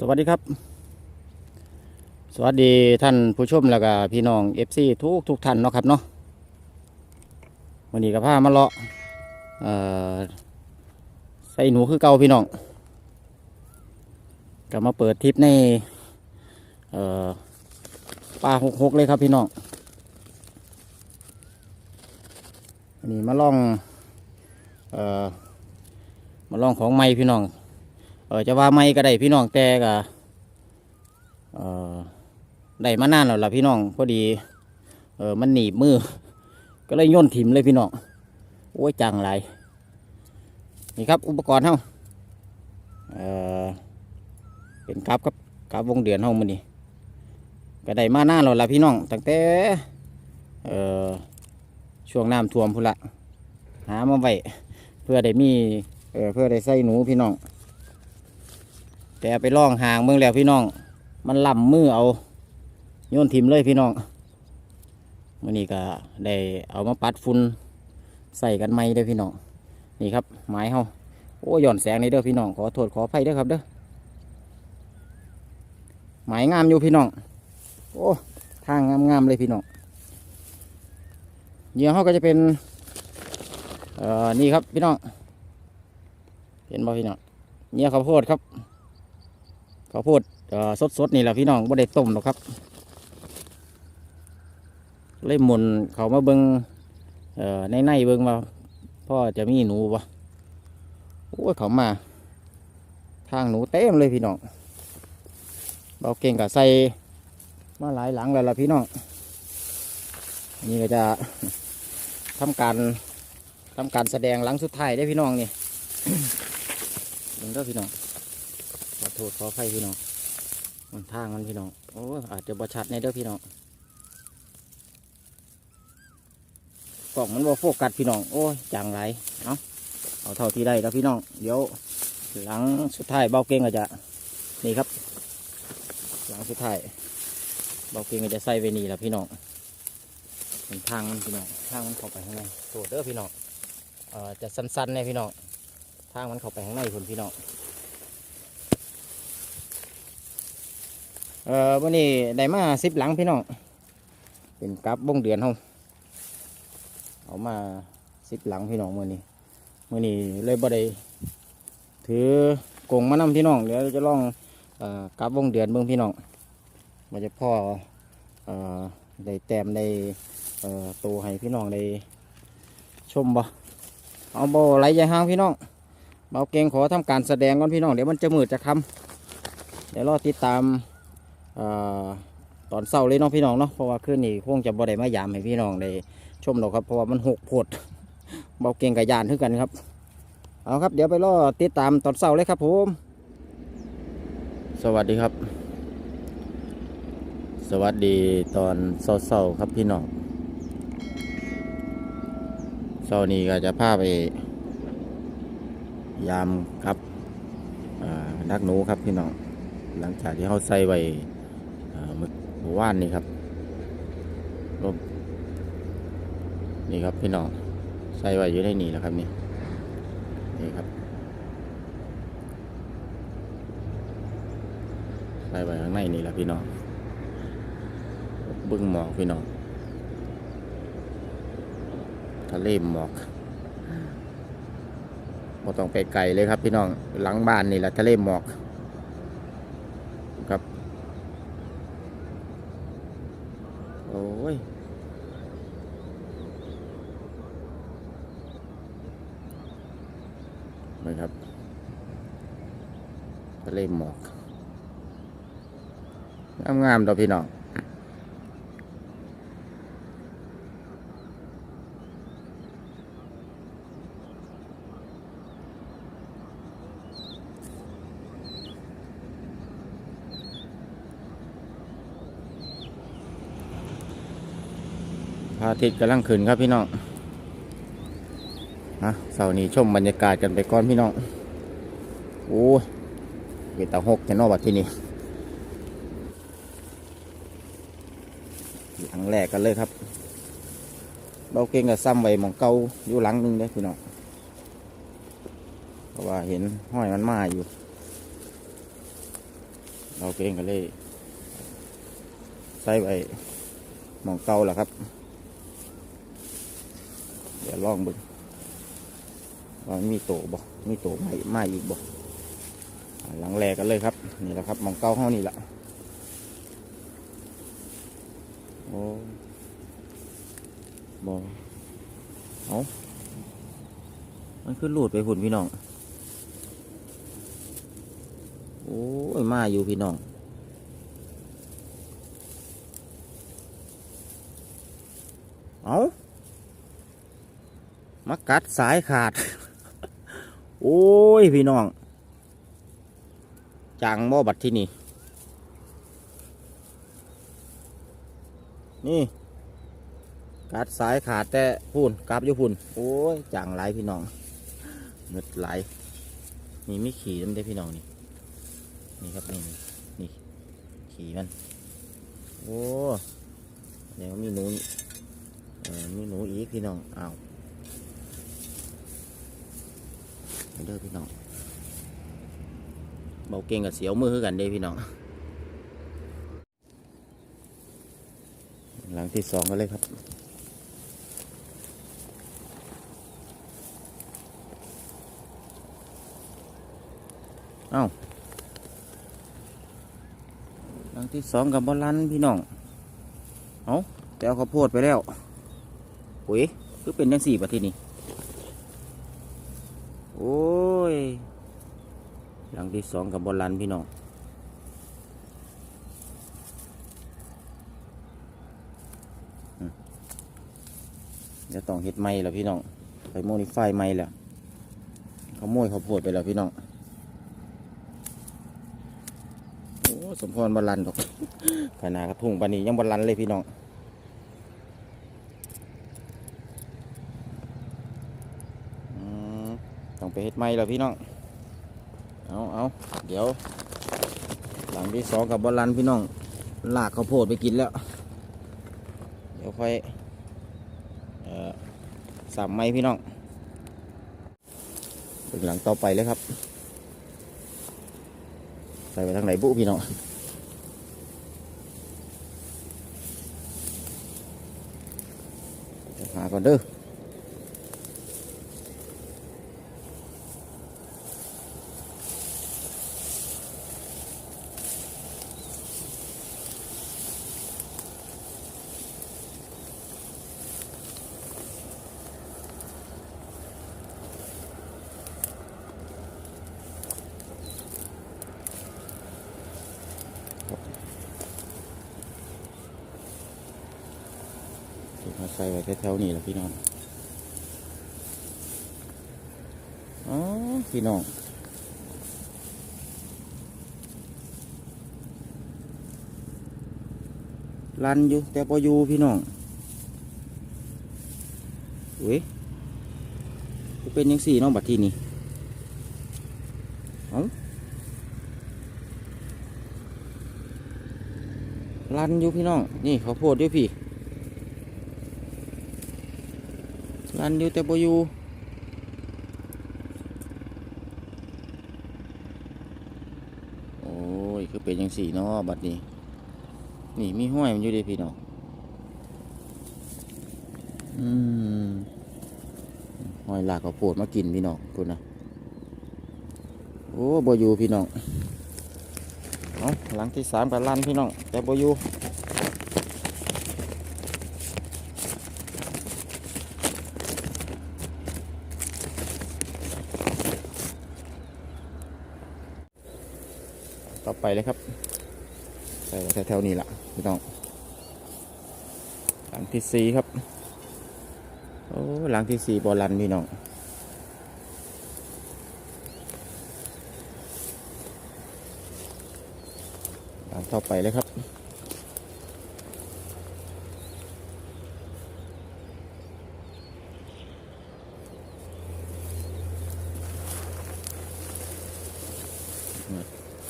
สวัสดีครับ สวัสดีท่านผู้ชมแล้วก็พี่น้องเอฟซีทุกทุกท่านเนาะครับเนาะวันนี้กับผ้ามาเลาะใส่หนูคือเก่าพี่น้องกลับมาเปิดทริปในป่าหกหกเลยครับพี่น้องอันนี้มาลองออมาลองของไม้พี่น้อง เออจะว่าไม่ก็ได้พี่น้องแต่ก็เออได้มานานแล้วล่ะพี่น้องพอดีเออมันหนีบมือ ก็เลยย่นถิ่มเลยพี่น้องโอ้ยจังไรนี่ครับอุปกรณ์เฮาเออเป็นกับกับกับวงเดือนเฮามือนี่ก็ได้มานานแล้วล่ะพี่น้องตั้งแต่เออช่วงน้ำท่วมพุ่นละหามาไว้เพื่อได้มีเออเพื่อได้ใส่หนูพี่น้อง แต่ไปล่องห่างเมืองแล้วพี่น้อง มันล่ำมือเอาโยนทิมเลยพี่น้องมื่อนี้ก็ได้เอามาปัดฝุ่นใส่กันไหมเด้พี่น้องนี่ครับไม้เฮาโอ้ย่อนแสงนี่เด้อพี่น้องขอโทษขออภัยเด้อครับเด้อไม้งามอยู่พี่น้องโอ้ทางงามๆเลยพี่น้องเหยื่อเขาก็จะเป็นเอ่อนี่ครับพี่น้องเห็นบ่พี่น้องเหยื่อข้าวโพดครับาวโพดสดสดๆนี่แหละพี่น้องไม่ได้ต้มหรอกครับ เลยหมุนเขามาเบิงเออในในๆเบิงว่าพ่อจะมีหนูปะโอ้ยเขามา ทางหนูเต็มเลยพี่น้องเบาเก่งกับใส่มาหลายหลังแล้วล่ะพี่น้องนี่ก็จะทำการทำการแสดงหลังสุดท้ายได้พี่น้องนี่เบิ่งเด้อพี่น้อง ขอโทษขออภัยพี่น้องมันทางมันพี่น้องโอ้อาจจะบ่ชัดในเด้อพี่น้องกล่องมันบ่โฟกัสพี่น้องโอ้ยจังไรเอาเอาเท่าที่ได้แล้วพี่น้องเดี๋ยวหลังสุดท้ายเบาเก่งก็จะนี่ครับ หลังสุดท้ายเบาเก่งก็จะใส่ไว้นี่แหละพี่น้องเป็นทางมันพี่น้องทางมันเข้าไปข้างในโทษเด้อพี่น้องเอ่อจะสั้นๆเนี่ยพี่น้องทางมันเข้าไปข้างในคุณพี่น้อง เอ่อวันนี้ได้มาสิบหลังพี่น้องเป็นกับวงเดือนเฮาเอามาสิบหลังพี่น้องมื่อนี้มื่อนี้เลยบ่ได้ถือกงมานำพี่น้องเดี๋ยวจะลองเอ่อกับวงเดือนเบิ่งพี่น้องมันจะพ่อได้แต้มได้เอ่อโตให้พี่น้องได้ชมบ่เอาบ่ไหลใจห้างพี่น้องเบาเก่งขอทำการแสดงก่อนพี่น้องเดี๋ยวมันจะมืดจะคำเดี๋ยวรอติดตาม ตอนเศร้าเลยเนาะพี่น้องเนาะเพราะว่าคืนนี้คงจะบ่ได้มายามให้พี่น้องได้ชมหรอกครับเพราะว่ามันหกโพดเบาเก่งกับยานทึกกันครับเอาครับ เดี๋ยวไปรอติดตามตอนเศร้าเลยครับผมสวัสดีครับ สวัสดีตอนเศร้าๆครับพี่น้องเศร้านี้ก็จะพาไป ยามครับนักหนูครับพี่น้องหลังจากที่เขาใส่ไว้ มื่อเมื่อวานนี้ครับลมนี่ครับพี่น้อง ใส่ไว้อยู่ในนี่แหล้วครับนี่นี่ครับ ใส่ไว้ข้างในนี่แหละพี่น้องบึ้งหมอกพี่น้องทะเลหมอกบ่ต้องไปไกลเลยครับพี่น้อง หลังบ้านนี่แหละทะเลหมอก ครับ โอ้ย นะครับทะ เลหมอกงามๆต่อพี่น้องพระอาทิตย์กำลังขึ้นครับพี่น้องนะเสาร์นี้ชมบรรยากาศกันไปก่อนพี่น้อง โอ้ ยเวตาหกแค่นอกวัดที่นี่หลังแรกกันเลยครับเบาเก่งกับซ้ำไว้หมองเก่าอยู่หลังนึงเด้พี่น้องเพราะว่าเห็นห้อยมันมาอยู่เราเองก็เลยใส่ไว้หมองเก่าแหละครับ เดี๋ยวลองบึงว่ามีโตบ่มีโตใหม่มาอีกบ่อ่า หลังแรกกันเลยครับ นี่แหละครับมองเก่าเฮานี่แหละโอ้บ่เอามันขึ้นรูดไปหุ่นพี่น้อง โอ้ยมาอยู่พี่น้องเอามากัดสายขาด โอ้ย พี่น้อง จังบ่บัดที่นี่ นี่กัดสายขาดแต่พูนกลับอยู่พูนโอ้ยจังหลายพี่น้องเงึดไหลายนี่ไม่ขี่มันได้พี่น้องนี่ นี่ครับนี่นี่นี่ขี่มัน โอ้เดี๋ยวมีหนูเออมีหนูอีกพี่น้องอ้าวเด้อพี่น้อง เบาเก่งกับเสียวมือกันเด้พี่น้อง หลังที่สองก็เลยครับเอ้าหลังที่สองกับบอลลันพี่น้อง เอาแต่เอาข้าวโพดไปแล้วโอ้ยคือเป็นยังสี่ปะที่นี่โอ้ย หลัง ที่สองกับบอลลันพี่น้องเดี๋ยวต้องเฮ็ดไม้แล้วพี่น้องไปโมดิฟายไม้แล้วเขาโมยเข้าวโพดไปแล้วพี่น้องโอ้สมพรบอลลันดอกขนาดกระทุ่งปานนี้ยังบอลลันเลยพี่น้องต้องไปเฮ็ดไม้แล้วพี่น้อง เอาเอาเดี๋ยว หลังที่สองกับบอลลันพี่น้องลากข้าวโพดไปกินแล้ว เดี๋ยวค่อยสับไม้พี่น้องถึงหลังต่อไปเลยครับ ใส่ไปทางไหนบุพี่น้องหาก่อนเด้อ เดี๋ยวมาใส่ไว้แถวๆนี้แหละพี่น้องอ๋อพี่น้องลันอยู่แต่พออยู่พี่น้องเว้ยก็เป็นยังสี่น้องบัดที่นี่เอาลันอยู่พี่น้อง นี่เขาโพดอยู่พี่ รันอยู่แต่บ่อยู่โอ้ย คือเป็นยังสี่เนาะบัดนี้ นี่มีห้อยมันอยู่ดีพี่น้องอืมห้อยหลากเขาวโพดมากินพี่น้องคุณนะโอ้บ่อยู่พี่น้องเอาหลังที่สามกับลันพี่น้อง แต่บ่อยู่ ต่อไปเลยครับใส่ไว้แถวๆนี้ละพี่น้องหลังที่สี่ครับโอ้หลังที่สี่บอลันพี่น้องหลังต่อไปเลยครับ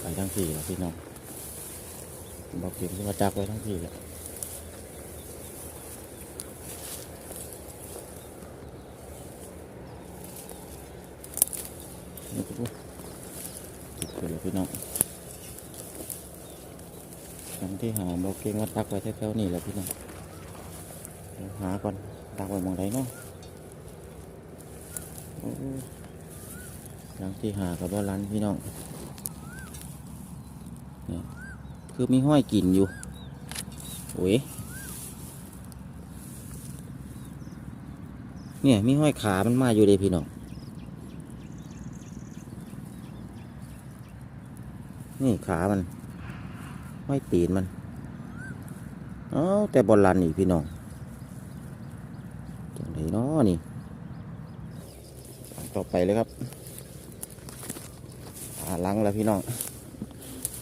ไปทั้งที่แล้วพี่น้องบอกเก็บที่มาจักไว้ทั้งที่และนี่ก็ติดไปเลยพี่น้องหลังที่หาบอกเก่งว่าตักไว้แถวๆนี่แหละพี่น้องหาก่อนตักไว้มองไหนเนาะหลังที่หากับว่ารันพี่น้อง คือมีห้อยกิ่นอยู่โอ้ยเนี่ยมีห้อยขามันมาอยู่เลยพี่น้องนี่ขามันห้อยตีนมันเอ้าแต่บอลลันอีกพี่น้องจังไรเนาะนี่ต่อไปเลยครับอาลังแล้วพี่น้อง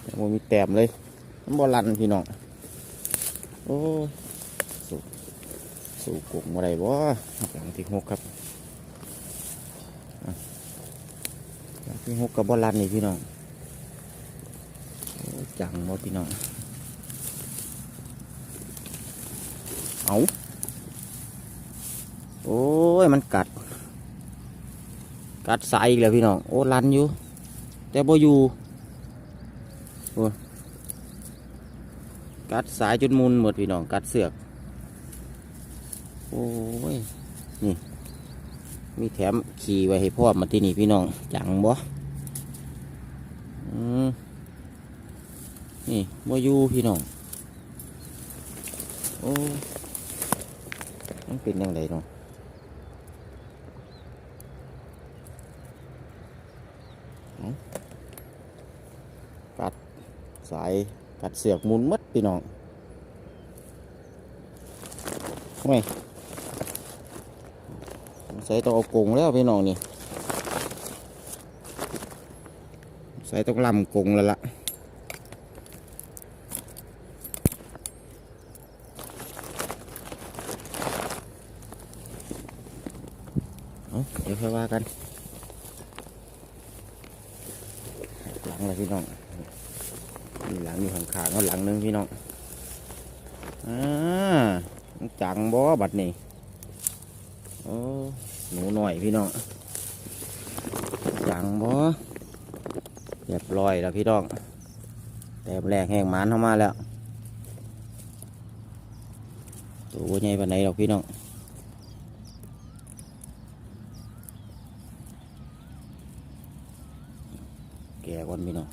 แต่บ่มีแต้มเลยมันบอลันพี่น้อง โอ้สู่สู่กลุ่มอะไรวะหลังที่หกครับหลังที่หกกับบอลันนี่พี่น้องจังบ่พี่น้อง เอาโอ้ย มันกัด กัดสายอีกแล้วพี่น้อง โอ้ลันอยู่ แต่บ่อยู่ โอ้กัดสายจนมุนหมดพี่น้องกัดเสือก โอ้ย นี่ มีแถมขี่ไว้ให้พ่อมาที่นี่พี่น้อง จังบ่อืมนี่บ่อยู่พี่น้อง โอ้ มันเป็นยังไงเนาะเอ้ากัด สายกัดเสือกมุนมัดพี่น้องไม่ใส่ต้องเอากรงแล้วพี่น้องนี่ใส่ต้องลำกรงแล้วล่ะ เอาเดี๋ยวค่อยว่ากัน หลังเลยพี่น้องมีหลังอยู่ข้างๆก็หลังหนึงพี่น้องอ่ามันจังบ่บัดนี้โอ้ หนูหน่อยพี่น้องจังบ่เรียบร้อยแล้วพี่น้องแต่แรกแห้งหมันเข้ามาแล้วตัวใหญ่ปานไหนหรอกพี่น้องแก่ก่อนพี่น้อง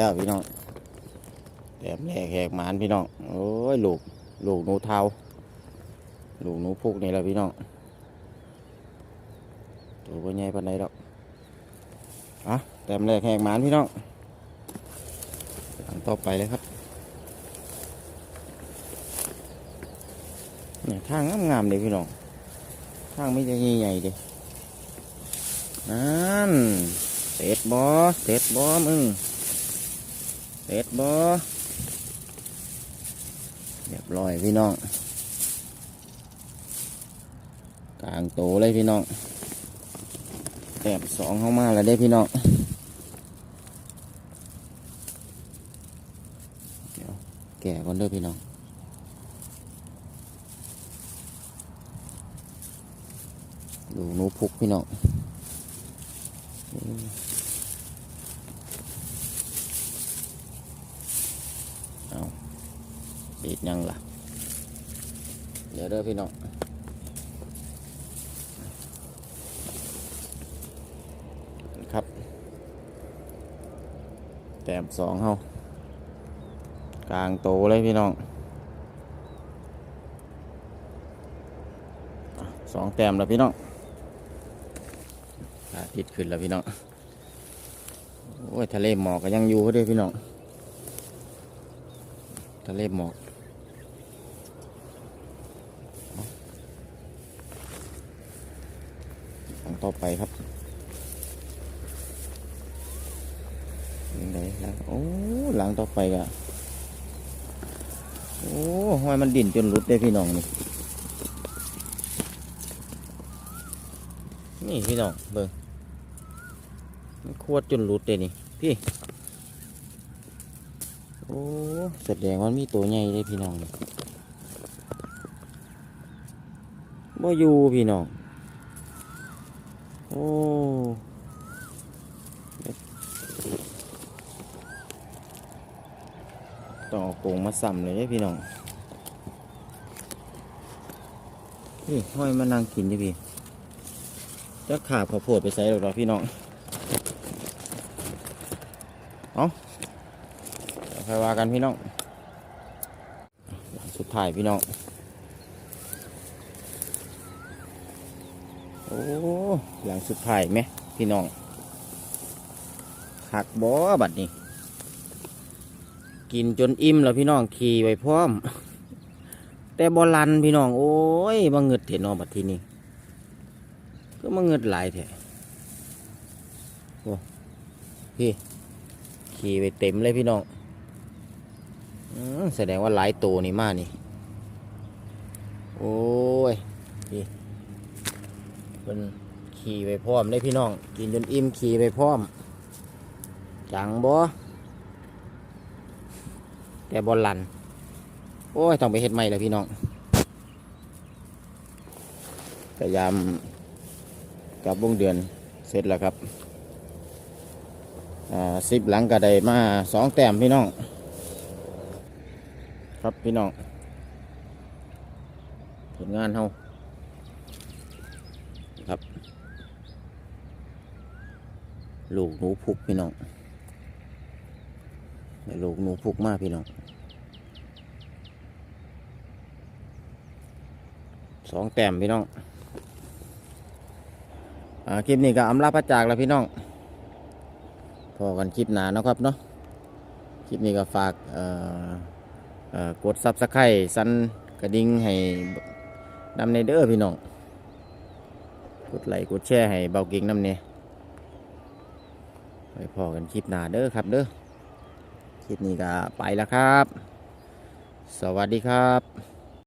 แล้วพี่น้องแหลมแหลกแหกหมานพี่น้องโอ้ยลูกลูกหนูเทาลูกหนูพุกนี่แหละพี่น้องตัวบ่ใหญ่ปานใดดอกอะแต้มแรกแหกหมานพี่น้องหลังต่อไปเลยครับเนี่ยทางงามๆเลยพี่น้องทางไม่ใช่ใหญ่ๆเลยนั่นเสร็จบอเสร็จบอมึง เสร็จบอเรียบร้อยพี่น้อง กลางโตเลยพี่น้องแต้มสองเข้ามาแล้วได้พี่น้องเดี๋ยวแก่ก่อนเด้อพี่น้องดูนูพุกพี่น้องอืมเอา ดีดยังล่ะ เดี๋ยวเด้อพี่น้องครับ แต้มสองเฮากลางโตเลยพี่น้องสองแต้มแล้วพี่น้องอาทิตย์ขึ้นแล้วพี่น้อง โอ้ย ทะเลหมอกก็ยังอยู่เด้อพี่น้อง ทะเลหมอก หลังต่อไปครับยังไงหลังโอ้หลังต่อไปอะโอ้ห้อยมันดิ่นจนหลุดได้พี่น้องนี่นี่พี่น้องเบิ่งมันขวดจนหลุดเลยนี่พี่โอ้แสดงว่ามีตัวใหญ่เลยพี่น้องนี่บ่อยู่พี่น้อง โอ้ต้องเอาโกงมาซ้ำเลยเด้พี่น้อง นี่ห้อยมานั่งกินดิพี่จะขาบข้าวโพดไปใส่หรอพี่น้อง เอาเดี๋ยวค่ว่ากันพี่น้อง สุดท้ายพี่น้อง โอ้ หลังสุดท้ายไหมพี่น้องขักบ่บัดนี้ กินจนอิ่มแล้วพี่น้องขี่ไว้พร้อม แต่บอลันพี่น้อง โอ้ยมาเงิดเถนอบัดทีนี้ก็มาเงิดหลายแท้โอ้พี่ขี่ไปเต็มเลยพี่น้องอแสดงว่าหลายตัวนี่มากนี่ โอ้ยพี่ เป็นขี่ไปพร้อมเลยพี่น้อง กินจนอิ่มขี่ไปพร้อม จังบ่แต่บอลลัน โอ้ย ต้องไปเฮ็ดใหม่แล้วพี่น้องพยายามกับวงเดือนเสร็จแล้วครับอ่าสิบหลังก็ได้มาสองแต้มพี่น้อง ครับพี่น้องผลงานเฮาครับ ลูกหนูพุกพี่น้องลูกหนูพุกมากพี่น้องสองแต้มพี่น้องอคลิปนี้ก็อำลาพระจากแล้วพี่น้อง พอกันคลิปหนานะครับเนาะ คลิปนี้ก็ฝากกดซับสไครต์สันกระดิ่งให้นำในเด้อพี่น้อง กดไลค์กดแชร์ให้เบาเก่งนำเนี่ย ไปพอกันคลิปหน้าเด้อครับเด้อคลิปนี้ก็ไปแล้วครับ สวัสดีครับ